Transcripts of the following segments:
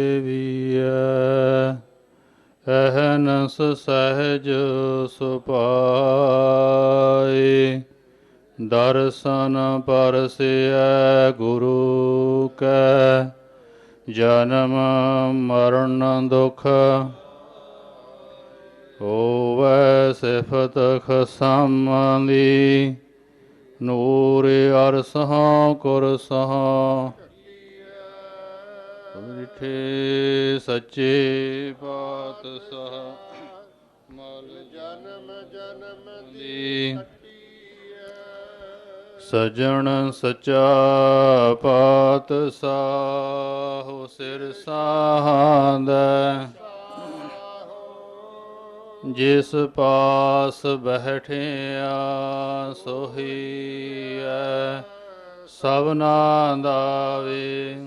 ਦੇਵੀਐ, ਅਹਨਸ ਸਹਿਜ ਸੁਪਾਏ। ਦਰਸ਼ਨ ਪਰਸਿਐ ਗੁਰੂ ਕੈ, ਜਨਮ ਮਰਨ ਦੁਖ ਹੋਵੈ ਸਿਫਤ ਖਸਮ ਦੀ ਨੂਰ ਅਰਸਹਾਂ ਕੁਰਸਹਾਂ ਮਿਠੇ ਸੱਚੇ ਪਾਤਸ਼ਾਹ। ਮਲ ਜਨਮ ਜਨਮ ਦੀ ਸਜਣ ਸਚਾ ਪਾਤਸ਼ਾਹ ਸਿਰ ਸਾਹਾਂਦਾ ਜਿਸ ਪਾਸ ਬੈਠਿਆ ਸੋਹੀਐ ਸਭਨਾ ਦਾ ਵੇ।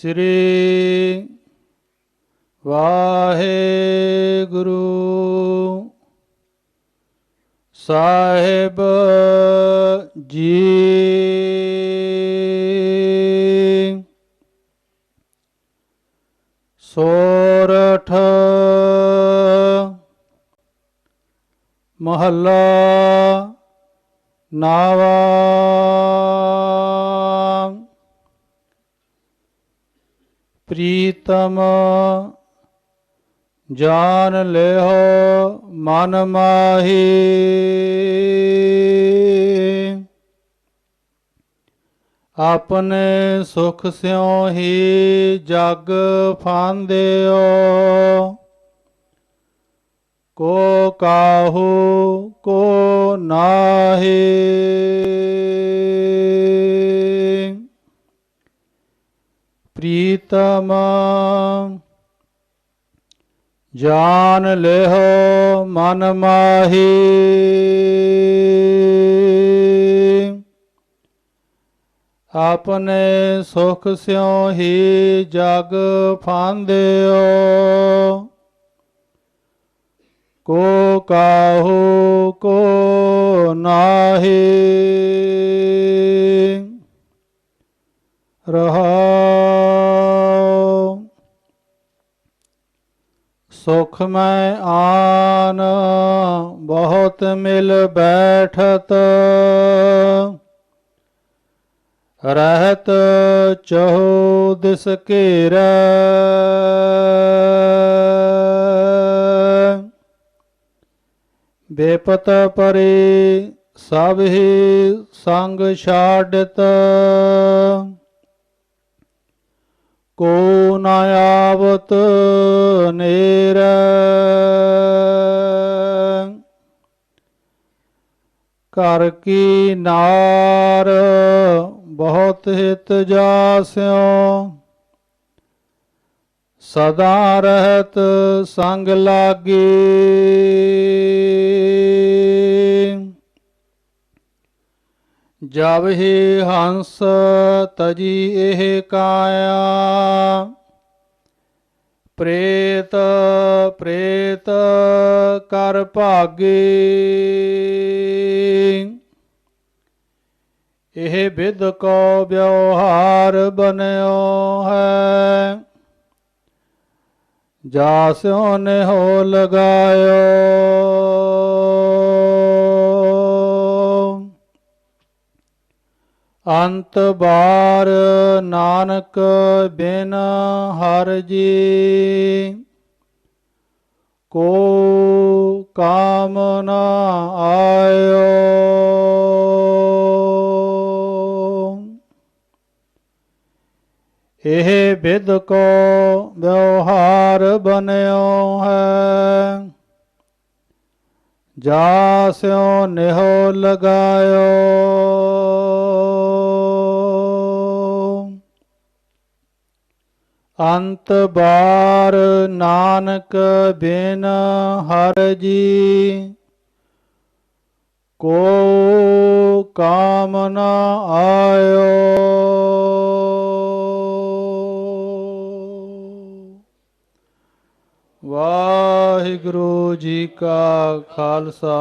ਸ੍ਰੀ ਵਾਹਿਗੁਰੂ ਸਾਹਿਬ ਜੀ। ਸੋਰਠ ਮਹੱਲਾ ਨਾਵਾ ਪ੍ਰੀਤਮ, ਜਾਨ ਲਿਓ ਮਨ ਮਾਹੀ। ਆਪਣੇ ਸੁਖ ਸਿਉ ਹੀ ਜਗ ਫਾਂਦਿਓ। ਕੋ ਕਾਹੂ, ਕੋ ਨਾਹੀ। ਪ੍ਰੀਤਮ ਜਾਨ ਲਿਓ ਮਨ ਮਾਹੀ। ਆਪਣੇ ਸੁਖ ਸਿਉ ਹੀ ਜਗ ਫਾਂਦਿਓ। ਕੋ ਕਾਹੂ ਕੋ ਨਾਹੀ। ਸੁਖ ਮੈਂ ਆਨ, ਬਹੁਤ ਮਿਲ ਬੈਠਤ। ਰਹਿਤ ਚਹੁ ਦਿਸ ਘੇਰੈ। ਬੇਪਤ ਪਰੇ ਸਭ ਹੀ ਸੰਗ ਛਾੜਤ ਕੋ ਨਾ ਆਵਤ ਨੇਰ। ਘਰ ਕੀ ਨਾਰ ਬਹੁਤ ਹਿਤ ਜਾਸਿਓ। ਸਦਾ ਰਹਿਤ ਸੰਗ ਲਾਗੇ। ਜਬ ਹੀ ਹੰਸ ਤਜੀ ਇਹ ਕਾਇਆ। ਪ੍ਰੇਤ ਪ੍ਰੇਤ ਕਰ ਭਾਗੇ। ਇਹ ਵਿਦ ਕੋ ਵਿਵਹਾਰ ਬਨਿਓ ਹੈ। ਜਾਸਿਓ ਨੇ ਹੋ ਲਗਾਇਓ। ਅੰਤ ਬਾਰ ਨਾਨਕ ਬਿਨ ਹਰ ਜੀ। ਕੋ ਕਾਮ ਨ ਆਇਓ। ਇਹ ਵਿਦ ਕੋ ਵਿਵਹਾਰ ਬਨਿਓ ਹੈ। ਜਾਸਿਓ ਨਿਹੋ ਲਗਾਇਓ। ਅੰਤ ਬਾਰ ਨਾਨਕ ਬਿਨ ਹਰ ਜੀ। ਕੋ ਕਾਮ ਨ ਆਇਓ। ਵਾਹਿਗੁਰੂ ਜੀ ਕਾ ਖਾਲਸਾ,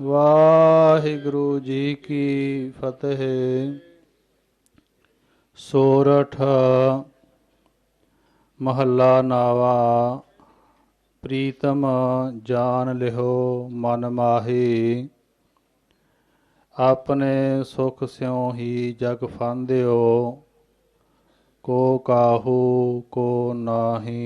ਵਾਹਿਗੁਰੂ ਜੀ ਕੀ ਫਤਿਹ। ਸੋਰਠ ਮਹੱਲਾ ਨਾਵਾ, ਪ੍ਰੀਤਮ ਜਾਨ ਲਿਹੋ ਮਨ ਮਾਹੀ। ਆਪਣੇ ਸੁਖ ਸਿਉ ਹੀ ਜਗ ਫਾਂਦਿਓ ਕੋ ਕਾਹੂ ਕੋ ਨਾਹੀ।